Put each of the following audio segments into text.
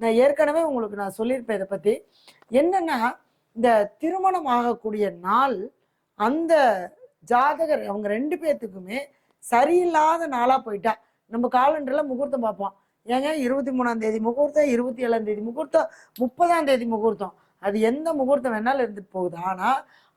நான் ஏற்கனவே உங்களுக்கு நான் சொல்லியிருப்பேன் இதை பத்தி. என்னன்னா இந்த திருமணம் ஆகக்கூடிய நாள் அந்த ஜாதகர் அவங்க ரெண்டு பேர்த்துக்குமே சரியில்லாத நாளா போயிட்டா. நம்ம காலண்டர்ல முகூர்த்தம் பார்ப்போம். ஏங்க இருபத்தி மூணாம் தேதி முகூர்த்தம் இருபத்தி ஏழாம் தேதி முகூர்த்தம் முப்பதாம் தேதி முகூர்த்தம். அது எந்த முகூர்த்தம் வேணாலும் இருந்துட்டு போகுது. ஆனா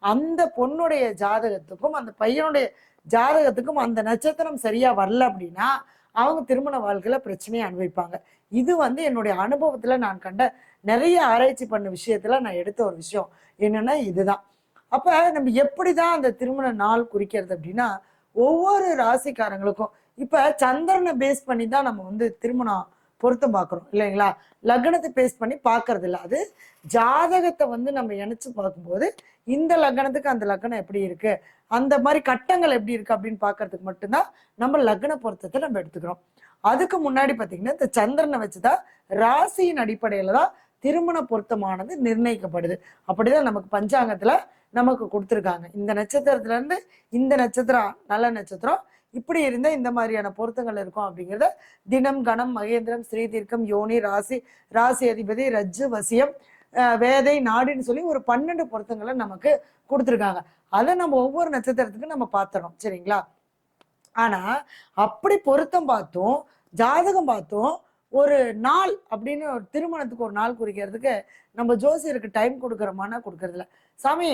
அந்த பொண்ணுடைய ஜாதகத்துக்கும் அந்த பையனுடைய ஜாதகத்துக்கும் அந்த நட்சத்திரம் சரியா வரல அப்படின்னா அவங்க திருமண வாழ்க்கையில பிரச்சனையை அனுபவிப்பாங்க. இது வந்து என்னுடைய அனுபவத்துல நான் கண்ட நிறைய ஆராய்ச்சி பண்ண விஷயத்துல நான் எடுத்த ஒரு விஷயம். என்னன்னா இதுதான். அப்ப நம்ம எப்படிதான் அந்த திருமண நாள் குறிக்கிறது அப்படின்னா ஒவ்வொரு ராசிக்காரங்களுக்கும் இப்ப சந்திரனை பேஸ் பண்ணி தான் நம்ம வந்து திருமணம் பொருத்தம் பார்க்குறோம் இல்லைங்களா? லக்னத்தை பேஸ் பண்ணி பார்க்கறது இல்லை அது ஜாதகத்தை வந்து நம்ம இணைச்சு பார்க்கும்போது இந்த லக்னத்துக்கு அந்த லக்னம் எப்படி இருக்கு? அந்த மாதிரி கட்டங்கள் எப்படி இருக்கு அப்படின்னு பார்க்கறதுக்கு மட்டும்தான் நம்ம லக்ன பொருத்தத்தை நம்ம எடுத்துக்கிறோம். அதுக்கு முன்னாடி பார்த்தீங்கன்னா இந்த சந்திரனை வச்சுதான் ராசியின் அடிப்படையில தான் திருமண பொருத்தமானது நிர்ணயிக்கப்படுது. அப்படிதான் நமக்கு பஞ்சாங்கத்துல நமக்கு கொடுத்துருக்காங்க. இந்த நட்சத்திரத்துல இருந்து இந்த நட்சத்திரம் நல்ல நட்சத்திரம் இப்படி இருந்தால் இந்த மாதிரியான பொருத்தங்கள் இருக்கும் அப்படிங்கிறத தினம் கணம் மகேந்திரம் ஸ்ரீதீர்க்கம் யோனி ராசி ராசி அதிபதி ரஜ்ஜு வசியம் வேதை நாடுன்னு சொல்லி ஒரு பன்னெண்டு பொருத்தங்களை நமக்கு கொடுத்துருக்காங்க. அதை நம்ம ஒவ்வொரு நட்சத்திரத்துக்கும் நம்ம பார்த்துறோம். சரிங்களா? ஆனா அப்படி பொருத்தம் பார்த்தோம் ஜாதகம் பார்த்தோம் ஒரு நாள் அப்படின்னு ஒரு திருமணத்துக்கு ஒரு நாள் குறிக்கிறதுக்கு நம்ம ஜோசியருக்கு டைம் கொடுக்குறோமானா கொடுக்கறதில்ல. சாமி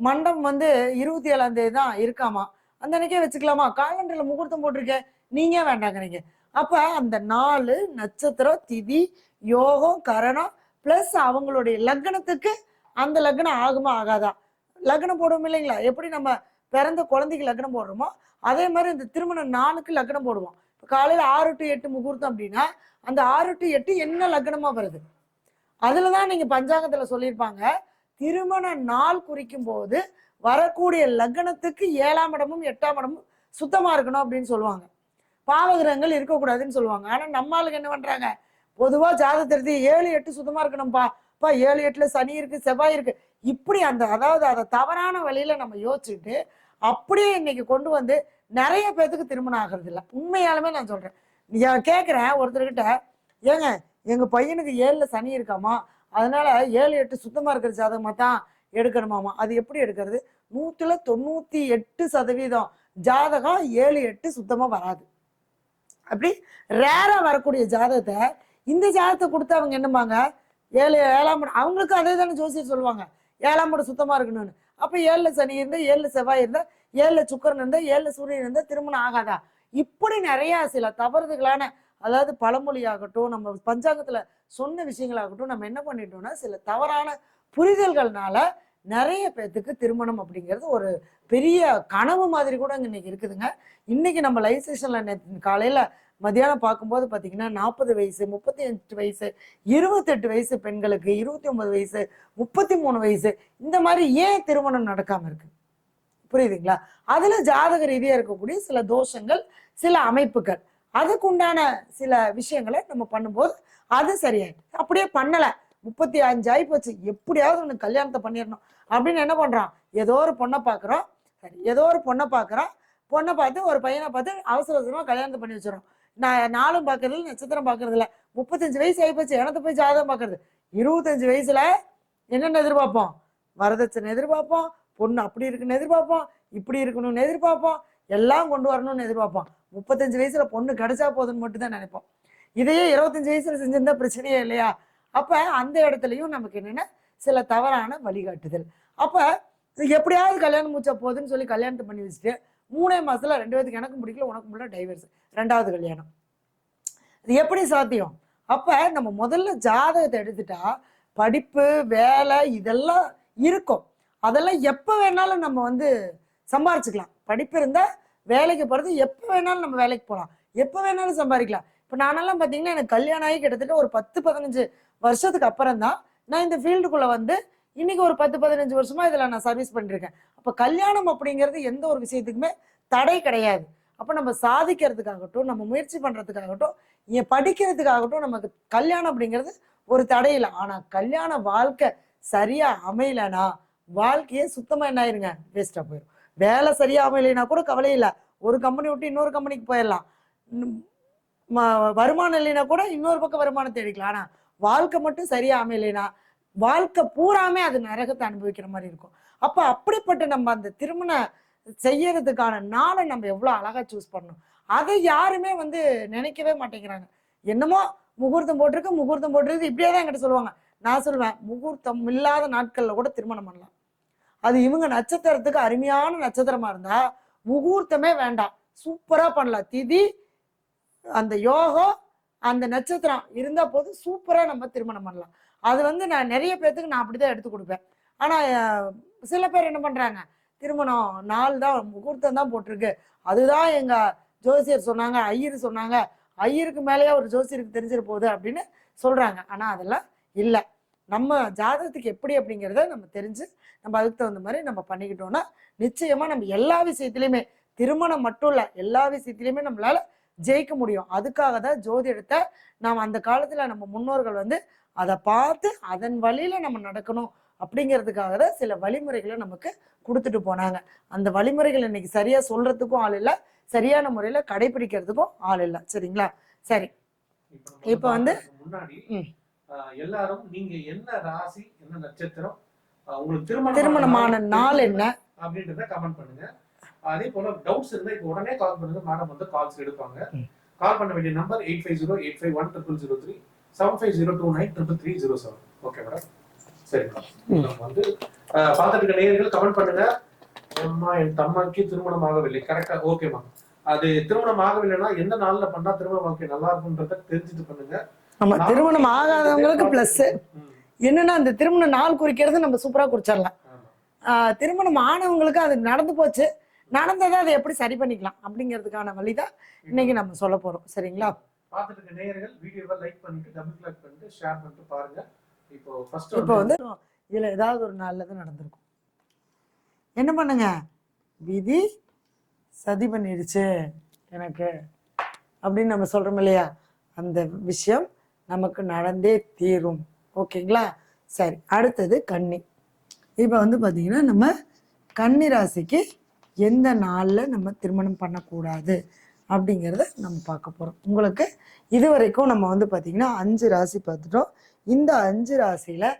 மண்டபம் வந்து இருபத்தி ஏழாம் தேதி தான் இருக்காமா? அந்த அன்னைக்கே வச்சுக்கலாமா? காலண்டர்ல முகூர்த்தம் போட்டிருக்கேன் நீங்க வேண்டாங்கிறீங்க? அப்ப அந்த நாலு நட்சத்திரம் திதி யோகம் கரணம் பிளஸ் அவங்களுடைய லக்னத்துக்கு அந்த லக்னம் ஆகுமா ஆகாதா? லக்னம் போடுவோம் இல்லைங்களா? எப்படி நம்ம பிறந்த குழந்தைக்கு லக்னம் போடுறோமோ அதே மாதிரி இந்த திருமண நாளுக்கு லக்னம் போடுவோம். இப்போ காலையில் ஆறு டு எட்டு முகூர்த்தம் அப்படின்னா அந்த ஆறு டு எட்டு என்ன லக்னமாக வருது? அதில் தான் நீங்கள் பஞ்சாங்கத்தில் சொல்லியிருப்பாங்க திருமண நாள் குறிக்கும் போது வரக்கூடிய லக்னத்துக்கு ஏழாம் இடமும் எட்டாம் இடமும் சுத்தமா இருக்கணும் அப்படின்னு சொல்லுவாங்க. பாவகிரகங்கள் இருக்கக்கூடாதுன்னு சொல்லுவாங்க. ஆனா நம்ம ஆளுங்க என்ன பண்றாங்க? பொதுவா ஜாதகத்திற்கு ஏழு எட்டு சுத்தமா இருக்கணும்ப்பா பா ஏழு எட்டுல சனி இருக்கு செவ்வாய் இருக்கு. இப்படி அந்த அதாவது அதை தவறான வழியில நம்ம யோசிச்சுட்டு அப்படியே இன்னைக்கு கொண்டு வந்து நிறைய பேத்துக்கு திருமணம் ஆகிறது இல்லை. உண்மையாலுமே நான் சொல்றேன். கேட்குறேன் ஒருத்தர்கிட்ட ஏங்க எங்க பையனுக்கு ஏழுல சனி இருக்காமா? அதனால ஏழு எட்டு சுத்தமா இருக்கிற ஜாதகமாக தான் எடுக்கணுமாமா? அது எப்படி எடுக்கிறது? நூற்றில் தொண்ணூத்தி எட்டு சதவீதம் ஜாதகம் ஏழு எட்டு சுத்தமா வராது. அப்படி ரேரா வரக்கூடிய ஜாதகத்தை இந்த ஜாதகத்தை கொடுத்து அவங்க என்னம்பாங்க? ஏழு ஏழாம் அவங்களுக்கு அதே தானே ஜோசியர் சொல்லுவாங்க. ஏழாம் இடம் சுத்தமா இருக்கணும்னு. அப்போ ஏழில் சனி இருந்தால் ஏழுல செவ்வாய் இருந்தால் ஏழில் சுக்கரன் இருந்தால் ஏழில் சூரியன் இருந்தால் திருமணம் ஆகாதா? இப்படி நிறையா சில தவறுதுகளான அதாவது பழமொழி ஆகட்டும் நம்ம பஞ்சாங்கத்தில் சொன்ன விஷயங்களாகட்டும் நம்ம என்ன பண்ணிட்டோம்னா சில தவறான புரிதல்கள்னால நிறைய பேர்த்துக்கு திருமணம் அப்படிங்கிறது ஒரு பெரிய கனவு மாதிரி கூட இங்க இன்னைக்கு இருக்குதுங்க. இன்னைக்கு நம்ம லைவ் செஷன்ல நேற்று காலையில மத்தியானம் பார்க்கும்போது பார்த்தீங்கன்னா நாற்பது வயசு முப்பத்தி அஞ்சு வயசு இருபத்தெட்டு வயசு பெண்களுக்கு இருபத்தி ஒன்பது வயசு முப்பத்தி மூணு வயசு இந்த மாதிரி ஏன் திருமணம் நடக்காம இருக்கு? புரியுதுங்களா? அதுல ஜாதக ரீதியாக இருக்கக்கூடிய சில தோஷங்கள் சில அமைப்புகள். அதுக்குண்டான சில விஷயங்களை நம்ம பண்ணும்போது அது சரியாயிடும் அப்படியே பண்ணலை. முப்பத்தி அஞ்சு ஆகி போச்சு. எப்படியாவது உனக்கு கல்யாணத்தை பண்ணிடணும். அப்படின்னு என்ன பண்ணுறான் ஏதோ ஒரு பொண்ணை பார்க்குறோம். சரி ஏதோ ஒரு பொண்ணை பார்க்குறோம். பொண்ணை பார்த்து ஒரு பையனை பார்த்து அவசர அவசரமாக கல்யாணத்தை பண்ணி வச்சிடறோம். நான் நாளும் பார்க்கறதில்ல நட்சத்திரம் பார்க்கறதில்ல முப்பத்தஞ்சு வயசு ஆகி போச்சு. எனக்கு போய் ஜாதகம் பார்க்கறது. இருபத்தஞ்சு வயசுல என்னென்ன எதிர்பார்ப்போம்? வரதட்சணை எதிர்பார்ப்போம். பொண்ணு அப்படி இருக்குன்னு எதிர்பார்ப்போம். இப்படி இருக்கணும்னு எதிர்பார்ப்போம். எல்லாம் கொண்டு வரணும்னு எதிர்பார்ப்போம். முப்பத்தஞ்சு வயசுல பொண்ணு கிடைச்சா போதுன்னு மட்டும் தான் நினைப்போம். இதையே இருபத்தஞ்சு வயசுல செஞ்சிருந்தா பிரச்சனையே இல்லையா? அப்ப அந்த இடத்துலயும் நமக்கு என்னன்னா? சில தவறான வழிகாட்டுதல். அப்ப எப்படியாவது கல்யாணம் முடிச்சா போகுதுன்னு சொல்லி கல்யாணத்தை பண்ணி வச்சுட்டு மூணே மாசத்துல ரெண்டு பேருக்கு எனக்கு பிடிக்கல உனக்கு முடியல டைவர்ஸ் ரெண்டாவது கல்யாணம். இது எப்படி சாத்தியம்? அப்ப நம்ம முதல்ல ஜாதகத்தை எடுத்துட்டா படிப்பு வேலை இதெல்லாம் இருக்கும். அதெல்லாம் எப்போ வேணாலும் நம்ம வந்து சம்பாரிச்சுக்கலாம். படிப்பு இருந்தால் வேலைக்கு போகிறது எப்போ வேணாலும் நம்ம வேலைக்கு போகலாம் எப்போ வேணாலும் சம்பாதிக்கலாம். இப்போ நானெல்லாம் பார்த்தீங்கன்னா எனக்கு கல்யாணம் ஆகி கிட்டத்தட்ட ஒரு பத்து பதினஞ்சு வருஷத்துக்கு அப்புறம் தான் நான் இந்த ஃபீல்டுக்குள்ளே வந்து இன்னைக்கு ஒரு பத்து பதினஞ்சு வருஷமா இதில் நான் சர்வீஸ் பண்ணிருக்கேன். அப்போ கல்யாணம் அப்படிங்கிறது எந்த ஒரு விஷயத்துக்குமே தடை கிடையாது. அப்போ நம்ம சாதிக்கிறதுக்காகட்டும் நம்ம முயற்சி பண்ணுறதுக்காகட்டும் என் படிக்கிறதுக்காகட்டும் நமக்கு கல்யாணம் அப்படிங்கிறது ஒரு தடை இல்லை. கல்யாண வாழ்க்கை சரியாக அமையலனா வாழ்க்கையே சுத்தமாக என்ன ஆயிருங்க வேஸ்ட்டாக போயிடும் வேலை சரியாக இல்லைன்னா கூட கவலை இல்லை. ஒரு கம்பெனி விட்டு இன்னொரு கம்பெனிக்கு போயிடலாம் ம- வருமானம் இல்லைனா கூட இன்னொரு பக்கம் வருமானம் தேடிக்கலாம் ஆனால் வாழ்க்கை மட்டும் சரியா அமையலைனா வாழ்க்கை பூராமே அது நரகத்தை அனுபவிக்கிற மாதிரி இருக்கும். அப்போ அப்படிப்பட்ட நம்ம அந்த திருமண செய்யறதுக்கான நாளை நம்ம எவ்வளோ அழகாக சூஸ் பண்ணணும். அதை யாருமே வந்து நினைக்கவே மாட்டேங்கிறாங்க. என்னமோ முகூர்த்தம் போட்டிருக்கு முகூர்த்தம் போட்டிருக்கு. இப்படியே தான் என்கிட்ட சொல்லுவாங்க. நான் சொல்லுவேன் முகூர்த்தம் இல்லாத நாட்களில் கூட திருமணம் பண்ணலாம். அது இவங்க நட்சத்திரத்துக்கு அருமையான நட்சத்திரமா இருந்தா முகூர்த்தமே வேண்டாம். சூப்பரா பண்ணலாம். திதி அந்த யோகம் அந்த நட்சத்திரம் இருந்தா போதும் சூப்பரா நம்ம திருமணம் பண்ணலாம். அது வந்து நான் நிறைய பேர்த்துக்கு நான் அப்படிதான் எடுத்து கொடுப்பேன். ஆனா சில பேர் என்ன பண்றாங்க? திருமணம் நாள் தான் முகூர்த்தம் தான் போட்டிருக்கு. அதுதான் எங்க ஜோசியர் சொன்னாங்க ஐயர் சொன்னாங்க ஐயருக்கு மேலேயே ஒரு ஜோசியருக்கு தெரிஞ்சிட போகுது அப்படின்னு சொல்றாங்க. ஆனா அதெல்லாம் இல்லை. நம்ம ஜாதகத்துக்கு எப்படி அப்படிங்கிறத நம்ம தெரிஞ்சு நம்ம அதுக்கு தகுந்த மாதிரி நம்ம பண்ணிக்கிட்டோம்னா நிச்சயமா நம்ம எல்லா விஷயத்திலையுமே திருமணம் மட்டும் இல்ல எல்லா விஷயத்திலையுமே நம்மளால ஜெயிக்க முடியும். அதுக்காக தான் ஜோதிடத்தை நாம் அந்த காலத்துல நம்ம முன்னோர்கள் வந்து அதை பார்த்து அதன் வழியில நம்ம நடக்கணும் அப்படிங்கிறதுக்காக தான் சில வழிமுறைகளை நமக்கு கொடுத்துட்டு போனாங்க. அந்த வழிமுறைகள் இன்னைக்கு சரியா சொல்றதுக்கும் ஆள் இல்லை சரியான முறையில கடைபிடிக்கிறதுக்கும் ஆள் இல்லை. சரிங்களா? சரி. இப்ப வந்து- எல்லாரும் நீங்க என்ன ராசி என்ன நட்சத்திரம் உங்களுக்கு திருமணம் திருமணமான நாள் என்ன? அப்படின்றத கமெண்ட் பண்ணுங்க. அதே போல டவுட்ஸ் இருந்தா இப்போ உடனே கால் பண்ணுங்க. மேடம் வந்து கால்ஸ் எடுப்பாங்க. கால் பண்ண வேண்டிய number eight five zero eight five one triple zero three seven five zero two nine triple three zero seven okay madam சரி வந்து பார்த்துட்டு இருக்க நேயர்கள் கமெண்ட் பண்ணுங்க. அம்மா என் தம்மாக்கு திருமணம் ஆகவில்லை. கரெக்டா ஓகேமா அது திருமணம் ஆகவில்லைன்னா எந்த நாள்ல பண்ணா திருமண வாழ்க்கை நல்லா இருக்கும்ன்றத தெரிஞ்சுட்டு பண்ணுங்க. நான் திருமணம் ஆகாதவங்களுக்கு பிளஸ் என்னன்னா அந்த திருமண நாள் குறிக்கிறது நம்ம சூப்பரா குறிச்சிடலாம் ஆமா. திருமணம் ஆனவங்களுக்கு அது நடந்து போச்சு. நடந்ததை அதை எப்படி சரி பண்ணிக்கலாம் அப்படிங்கிறதுக்கான வழிதான் இன்னைக்கு நம்ம சொல்ல போறோம். சரிங்களா? பார்த்துட்டு நேயர்கள் வீடியோவை லைக் பண்ணிட்டு டபுள் கிளிக் பண்ணிட்டு ஷேர் பண்ணிட்டு பாருங்க. இப்போ ஃபர்ஸ்ட் இப்போ வந்து இதுல ஏதாவது ஒரு நல்லது நடந்திருக்கும். என்ன பண்ணுங்க? விதி சதி பண்ணிடுச்சு எனக்கு அப்படின்னு நம்ம சொல்றோம் இல்லையா? அந்த விஷயம் நமக்கு நடந்தே தீரும். ஓகேங்களா? சரி அடுத்தது கன்னி. இப்போ வந்து பார்த்தீங்கன்னா நம்ம கன்னி ராசிக்கு எந்த நாளில் நம்ம திருமணம் பண்ணக்கூடாது அப்படிங்கிறத நம்ம பார்க்க போகிறோம் உங்களுக்கு இது வரைக்கும் நம்ம வந்து பார்த்திங்கன்னா அஞ்சு ராசி பார்த்துட்டோம். இந்த அஞ்சு ராசியில்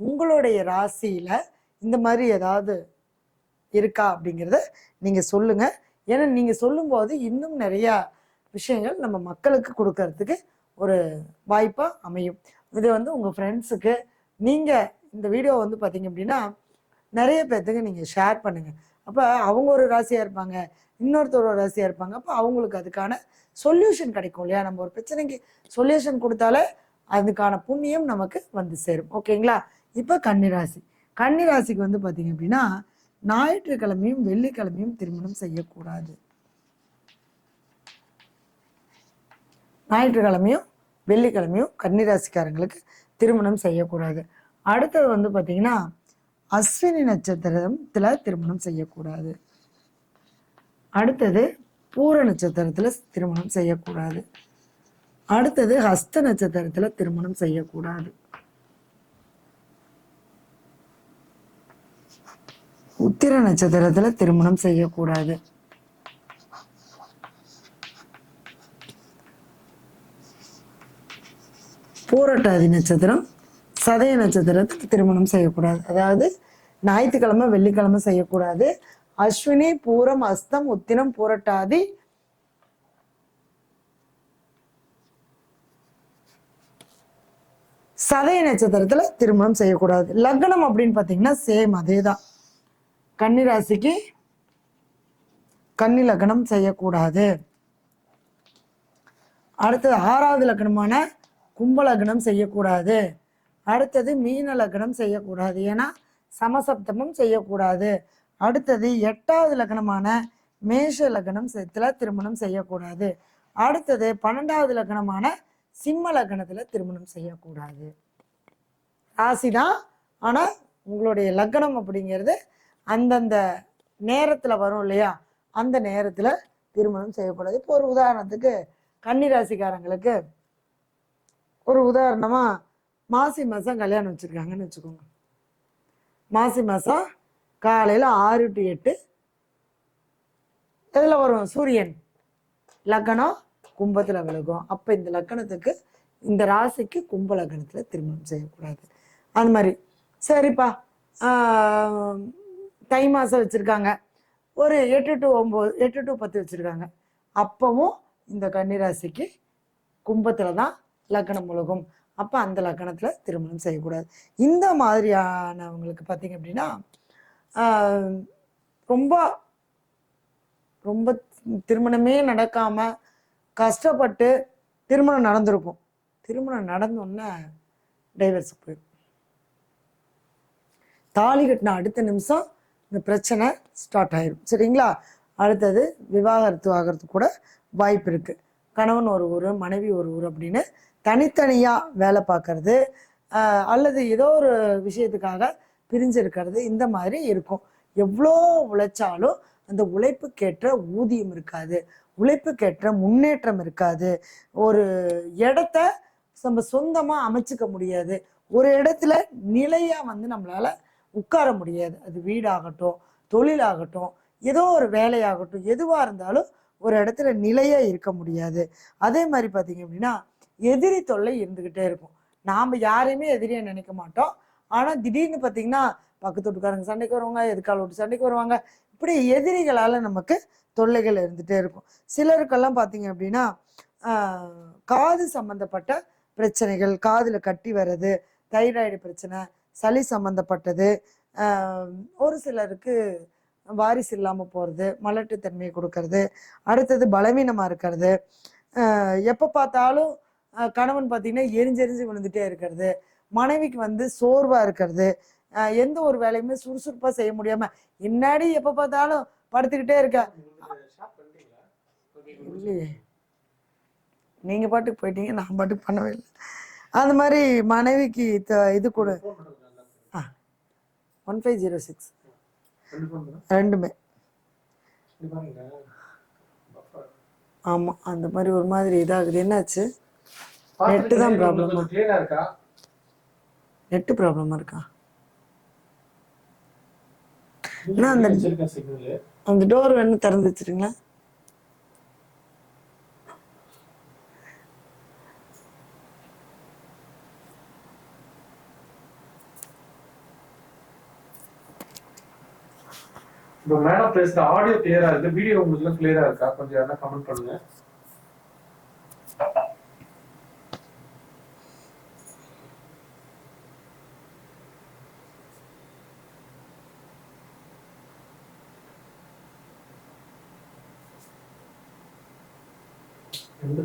உங்களுடைய ராசியில் இந்த மாதிரி ஏதாவது இருக்கா அப்படிங்கிறத நீங்கள் சொல்லுங்கள் ஏன்னா நீங்கள் சொல்லும்போது இன்னும் நிறையா விஷயங்கள் நம்ம மக்களுக்கு கொடுக்கறதுக்கு ஒரு வாய்ப்பாக அமையும். இது வந்து உங்கள் ஃப்ரெண்ட்ஸுக்கு நீங்கள் இந்த வீடியோ வந்து பார்த்தீங்க அப்படின்னா நிறைய பேர்த்துக்கு நீங்கள் ஷேர் பண்ணுங்கள் அப்போ அவங்க ஒரு ராசியாக இருப்பாங்க இன்னொருத்தரோட ஒரு ராசியாக இருப்பாங்க. அப்போ அவங்களுக்கு அதுக்கான சொல்யூஷன் கிடைக்கும் இல்லையா? நம்ம ஒரு பிரச்சனைக்கு சொல்யூஷன் கொடுத்தாலே அதுக்கான புண்ணியம் நமக்கு வந்து சேரும். ஓகேங்களா இப்போ கன்னிராசி. கன்னிராசிக்கு வந்து பார்த்தீங்க அப்படின்னா ஞாயிற்றுக்கிழமையும் வெள்ளிக்கிழமையும் திருமணம் செய்யக்கூடாது. ஞாயிற்றுக்கிழமையும் வெள்ளிக்கிழமையும் கன்னிராசிக்காரங்களுக்கு திருமணம் செய்யக்கூடாது. அடுத்தது வந்து பார்த்தீங்கன்னா அஸ்வினி நட்சத்திரத்தில் திருமணம் செய்யக்கூடாது. அடுத்தது பூர நட்சத்திரத்தில் திருமணம் செய்யக்கூடாது. அடுத்தது ஹஸ்த நட்சத்திரத்தில் திருமணம் செய்யக்கூடாது. உத்திர நட்சத்திரத்தில் திருமணம் செய்யக்கூடாது. பூரட்டாதி நட்சத்திரம் சதய நட்சத்திரத்துக்கு திருமணம் செய்யக்கூடாது. அதாவது ஞாயிற்றுக்கிழமை வெள்ளிக்கிழமை செய்யக்கூடாது. அஸ்வினி பூரம் அஸ்தம் உத்திரம் பூரட்டாதி. சதய நட்சத்திரத்துல திருமணம் செய்யக்கூடாது. லக்னம் அப்படின்னு பார்த்தீங்கன்னா சேம் அதே தான் கன்னி ராசிக்கு கன்னி லக்னம் செய்யக்கூடாது. அடுத்தது ஆறாவது லக்னமான கும்பலக்னம் செய்யக்கூடாது. அடுத்தது மீன லக்னம் செய்யக்கூடாது. ஏன்னா சமசப்தமும் செய்யக்கூடாது. அடுத்தது எட்டாவது லக்னமான மேஷ லக்னம் செத்துல திருமணம் செய்யக்கூடாது. அடுத்தது பன்னெண்டாவது லக்னமான சிம்ம லக்னத்துல திருமணம் செய்யக்கூடாது. ராசி தான் ஆனால் உங்களுடைய லக்னம் அப்படிங்கிறது அந்தந்த நேரத்தில் வரும் இல்லையா? அந்த நேரத்தில் திருமணம் செய்யக்கூடாது. இப்போ ஒரு உதாரணத்துக்கு கன்னி ராசிக்காரங்களுக்கு ஒரு உதாரணமாக மாசி மாதம் கல்யாணம் வச்சுருக்காங்கன்னு வச்சுக்கோங்க. மாசி மாதம் காலையில் ஆறு டு எட்டு இதில் வரும் சூரியன். லக்னம் கும்பத்தில் விலகும். அப்போ இந்த லக்கணத்துக்கு இந்த ராசிக்கு கும்ப லக்னத்தில் திருமணம் செய்யக்கூடாது. அந்த மாதிரி. சரிப்பா. தை மாதம் வச்சுருக்காங்க. ஒரு எட்டு டு ஒம்பது எட்டு டு பத்து வச்சுருக்காங்க. அப்பவும் இந்த கன்னிராசிக்கு கும்பத்தில் தான் லக்னம் முழுகும் அப்போ அந்த லக்னத்தில் திருமணம் செய்யக்கூடாது. இந்த மாதிரியானவங்களுக்கு பார்த்தீங்க அப்படின்னா ரொம்ப ரொம்ப திருமணமே நடக்காமல் கஷ்டப்பட்டு திருமணம் நடந்திருக்கும். திருமணம் நடந்தோன்னே டைவர்ஸ் போயிடும். தாலி கட்டின அடுத்த நிமிஷம் இந்த பிரச்சனை ஸ்டார்ட் ஆயிடும் சரிங்களா? அடுத்தது விவாகரத்து ஆகிறதுக்கு கூட வாய்ப்பு இருக்குது கணவன் ஒரு ஊர் மனைவி ஒரு ஊர் அப்படின்னு தனித்தனியாக வேலை பார்க்கறது அல்லது ஏதோ ஒரு விஷயத்துக்காக பிரிஞ்சிருக்கிறது இந்த மாதிரி இருக்கும். எவ்வளோ உழைச்சாலும் அந்த உழைப்புக்கேற்ற ஊதியம் இருக்காது. உழைப்புக்கேற்ற முன்னேற்றம் இருக்காது. ஒரு இடத்த நம்ம சொந்தமாக அமைச்சிக்க முடியாது. ஒரு இடத்துல நிலையாக வந்து நம்மளால உட்கார முடியாது. அது வீடாகட்டும் தொழிலாகட்டும் ஏதோ ஒரு வேலையாகட்டும் எதுவாக இருந்தாலும் ஒரு இடத்துல நிலையாக இருக்க முடியாது. அதே மாதிரி பார்த்தீங்க அப்படின்னா எதிரி தொல்லை இருந்துக்கிட்டே இருக்கும். நாம் யாரையுமே எதிரியா நினைக்க மாட்டோம். ஆனால் திடீர்னு பார்த்தீங்கன்னா பக்கத்து வீட்டுக்காரங்க சண்டைக்கு வருவாங்க எதுக்கால விட்டு சண்டைக்கு வருவாங்க. இப்படி எதிரிகளால் நமக்கு தொல்லைகள் இருந்துகிட்டே இருக்கும். சிலருக்கெல்லாம் பார்த்தீங்க அப்படின்னா காது சம்மந்தப்பட்ட பிரச்சனைகள் காதில் கட்டி வர்றது தைராய்டு பிரச்சனை சளி சம்மந்தப்பட்டது ஒரு சிலருக்கு வாரிசு இல்லாமல் போகிறது மலட்டுத்தன்மையை கொடுக்கறது அடுத்தது பலவீனமாக இருக்கிறது எப்போ பார்த்தாலும் கணவன் பார்த்தீங்கன்னா எரிஞ்செரிஞ்சு விழுந்துட்டே இருக்கிறது. மனைவிக்கு வந்து சோர்வாக இருக்கிறது. எந்த ஒரு வேலையுமே சுறுசுறுப்பாக செய்ய முடியாமல் இன்னாடி எப்போ பார்த்தாலும் படுத்துக்கிட்டே இருக்க. இல்லையே. நீங்கள் பாட்டுக்கு போயிட்டீங்க நான் பாட்டுக்கு பண்ணவே இல்லை. அந்த மாதிரி மனைவிக்கு த- இது ah one five zero six. ரெண்டுமே. ஆமாம் அந்த மாதிரி ஒரு மாதிரி இதாகுது. என்னாச்சு? நெட்டு தான் ப்ராப்ளமா கிளியரா இருக்கா? நெட்டு ப்ராப்ளமா இருக்கா? அண்ணா, அந்த- அந்த டோர் வேணும் திறந்து வச்சிருங்களா இப்போ மேடம் பேசுற ஆடியோ கிளியரா இருக்கு. வீடியோ உங்களுக்கு கிளியரா இருக்கா? கொஞ்சம் கமெண்ட் பண்ணுங்க. எந்த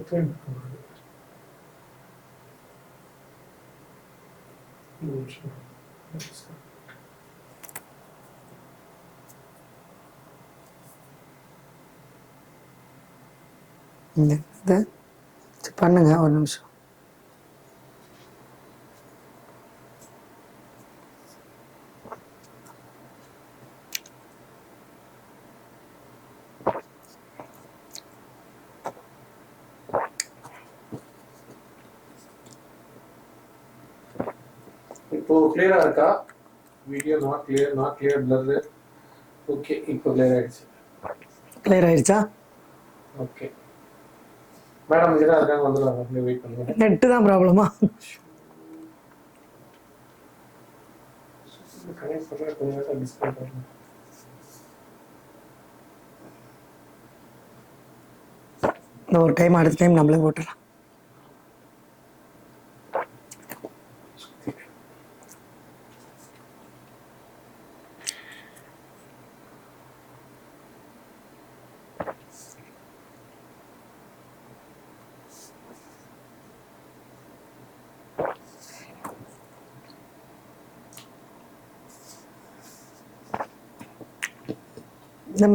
பண்ணுங்க ஒரு நிமிஷம். இப்போ கிளியரா இருக்கா? Video not clear not clear blur okay இப்போ கிளியர் ஆயிடுச்சு. கிளியர் ஆயிடுச்சா? ஓகே மேடம் தான் இருக்காங்க வந்துடுவாங்க வெயிட் பண்ணுங்க. நெட்டு தான் ப்ராப்ளமா கனெக்ட் கொஞ்சம் டிஸ்கவுண்ட் இந்த ஒரு டைம் அடுத்த டைம் நம்மளே போட்டுடலாம் இந்த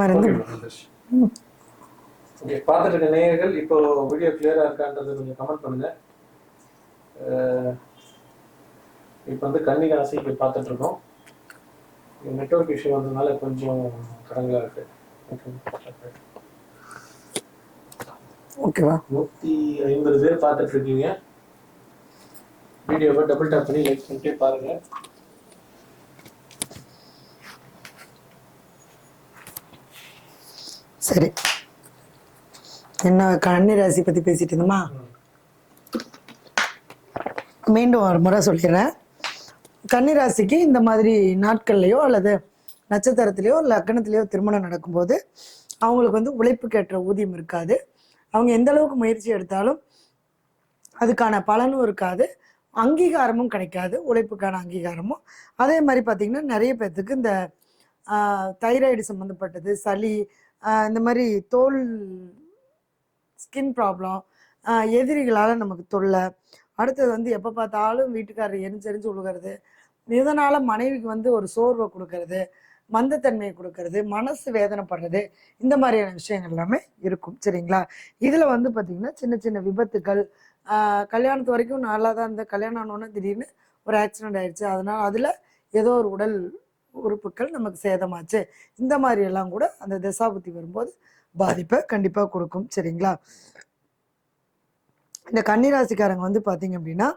ஓகே பார்த்துட்டு இருக்க நேயர்கள் இப்போ வீடியோ கிளியரா இருக்கான்றது கொஞ்சம் கமெண்ட் பண்ணுங்க. இப்போ வந்து கன்னி ராசிக்கு பார்த்துட்டு இருக்கோம். நெட்வொர்க் இஷ்யூ வந்ததுனால கொஞ்சம் கடங்கலா இருக்கு. ஓகேவா? நூத்தி ஐம்பது பேர் பார்த்துட்டு இருக்கீங்க. வீடியோவை டபுள் டேப் பண்ணி லைக் பண்ணிட்டே பாருங்க. சரி என்ன கன்னி ராசி பத்தி பேசிட்டு இருந்தோமா? மீண்டும் ஒரு முறை சொல்லிடுறேன். கன்னி ராசிக்கு இந்த மாதிரி நாட்கள்லையோ அல்லது நட்சத்திரத்திலையோ லக்னத்திலையோ திருமணம் நடக்கும்போது அவங்களுக்கு வந்து உழைப்புக்கேற்ற ஊதியம் இருக்காது. அவங்க எந்த அளவுக்கு முயற்சி எடுத்தாலும் அதுக்கான பலனும் இருக்காது. அங்கீகாரமும் கிடைக்காது. உழைப்புக்கான அங்கீகாரமும். அதே மாதிரி பார்த்திங்கன்னா நிறைய பேர்த்துக்கு இந்த தைராய்டு சம்மந்தப்பட்டது சளி இந்த மாதிரி தோல் ஸ்கின் ப்ராப்ளம் எதிரிகளால் நமக்கு தொல்லை. அடுத்தது வந்து எப்போ பார்த்தாலும் வீட்டுக்காரர் எரிஞ்செரிஞ்சு விழுகிறது இதனால் மனைவிக்கு வந்து ஒரு சோர்வை கொடுக்கறது மந்தத்தன்மையை கொடுக்கறது மனசு வேதனைப்படுறது இந்த மாதிரியான விஷயங்கள் எல்லாமே இருக்கும். சரிங்களா? இதில் வந்து பார்த்திங்கன்னா சின்ன சின்ன விபத்துக்கள் கல்யாணத்து வரைக்கும் நல்லா தான் இருந்த கல்யாணம் ஆனோன்னே திடீர்னு ஒரு ஆக்சிடென்ட் ஆயிடுச்சு. அதனால் அதில் ஏதோ ஒரு உடல் உறுப்புகள் நமக்கு சேதமாச்சு. இந்த மாதிரி எல்லாம் கூட அந்த தசாபுத்தி வரும்போது பாதிப்பை கண்டிப்பாக கொடுக்கும். சரிங்களா? இந்த கன்னிராசிக்காரங்க வந்து பார்த்தீங்க அப்படின்னா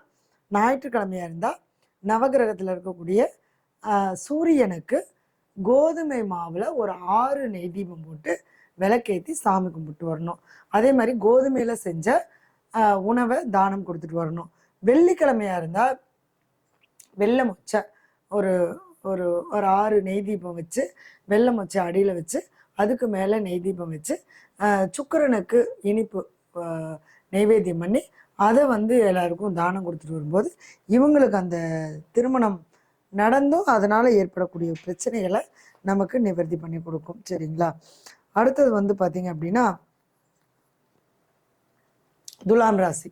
ஞாயிற்றுக்கிழமையாக இருந்தால் நவகிரகத்தில் இருக்கக்கூடிய சூரியனுக்கு கோதுமை மாவில் ஒரு ஆறு நெய் தீபம் போட்டு விளக்கேற்றி சாமி கும்பிட்டு வரணும். அதே மாதிரி கோதுமையில் செஞ்ச உணவை தானம் கொடுத்துட்டு வரணும். வெள்ளிக்கிழமையாக இருந்தால் வெள்ளை மொச்சை ஒரு ஒரு ஒரு ஆறு நெய் தீபம் வச்சு வெள்ளம் வச்சு அடியில் வச்சு அதுக்கு மேலே நெய் தீபம் வச்சு சுக்கரனுக்கு சுக்கிரனுக்கு இனிப்பு நெய்வேத்தியம் பண்ணி அதை வந்து எல்லாருக்கும் தானம் கொடுத்துட்டு வரும்போது இவங்களுக்கு அந்த திருமணம் நடந்தும் அதனால் ஏற்படக்கூடிய பிரச்சனைகளை நமக்கு நிவர்த்தி பண்ணி கொடுக்கும் சரிங்களா? அடுத்தது வந்து பார்த்தீங்க அப்படின்னா துலாம் ராசி.